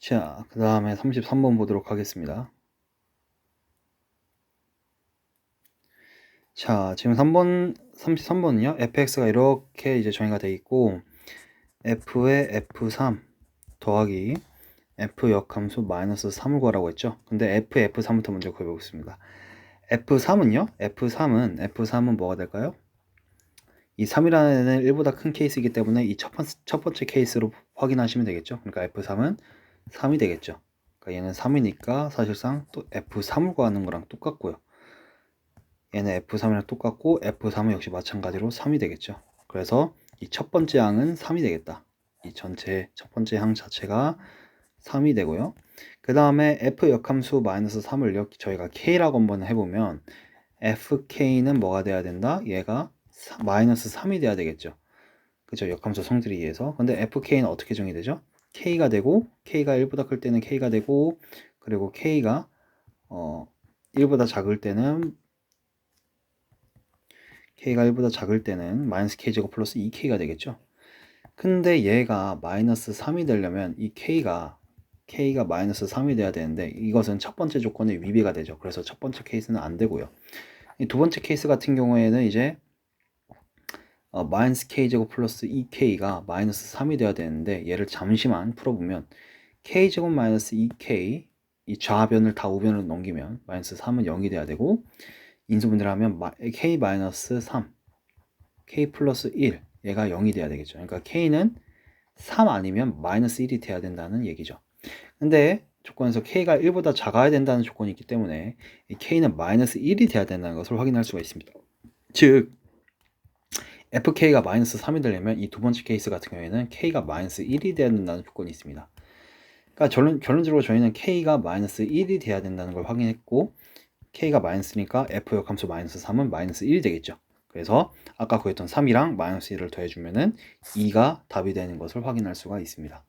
자, 그 다음에 33번 보도록 하겠습니다. 자, 지금 3번, 33번은요, fx가 이렇게 이제 정의가 되어 있고, f의 f3 더하기 f 역함수 마이너스 3을 구하라고 했죠. 근데 f, f3부터 먼저 구해보겠습니다. f3은요, f3은, f3은 뭐가 될까요? 이 3이라는 애는 1보다 큰 케이스이기 때문에 이 첫 번째, 첫 번째 케이스로 확인하시면 되겠죠. 그러니까 f3은 3이 되겠죠. 그러니까 얘는 3이니까 사실상 또 f3을 구하는 거랑 똑같고요. 얘는 f3이랑 똑같고 f3은 역시 마찬가지로 3이 되겠죠. 그래서 이 첫 번째 항은 3이 되겠다. 이 전체 첫 번째 항 자체가 3이 되고요. 그 다음에 f 역함수 마이너스 3을 이렇게 저희가 k라고 한번 해보면 fk는 뭐가 돼야 된다? 얘가 사- 마이너스 3이 돼야 되겠죠. 그죠? 역함수 성질에 의해서. 근데 fk는 어떻게 정의되죠? K가 되고 k가 1보다 클 때는 k가 되고 그리고 k가 어 1보다 작을 때는 k가 1보다 작을 때는 마이너스 k제곱 플러스 2k가 되겠죠. 근데 얘가 마이너스 3이 되려면 이 k가 k가 마이너스 3이 돼야 되는데 이것은 첫 번째 조건에 위배가 되죠. 그래서 첫 번째 케이스는 안 되고요. 이두 번째 케이스 같은 경우에는 이제 어, 마이너스 k제곱 플러스 2k가 마이너스 3이 돼야 되는데 얘를 잠시만 풀어보면 k제곱 마이너스 2k 이 좌변을 다 우변으로 넘기면 마이너스 3은 0이 돼야 되고 인수분해를 하면 마- k 마이너스 3 k 플러스 1 얘가 0이 돼야 되겠죠. 그러니까 k는 3 아니면 마이너스 1이 돼야 된다는 얘기죠. 근데 조건에서 k가 1보다 작아야 된다는 조건이 있기 때문에 이 k는 마이너스 1이 돼야 된다는 것을 확인할 수가 있습니다. 즉 fk가 마이너스 3이 되려면 이 두 번째 케이스 같은 경우에는 k가 마이너스 1이 돼야 된다는 조건이 있습니다. 그러니까 결론, 결론적으로 저희는 k가 마이너스 1이 돼야 된다는 걸 확인했고 k가 마이너스니까 f 역함수 마이너스 3은 마이너스 1이 되겠죠. 그래서 아까 구했던 3이랑 마이너스 1을 더해주면은 2가 답이 되는 것을 확인할 수가 있습니다.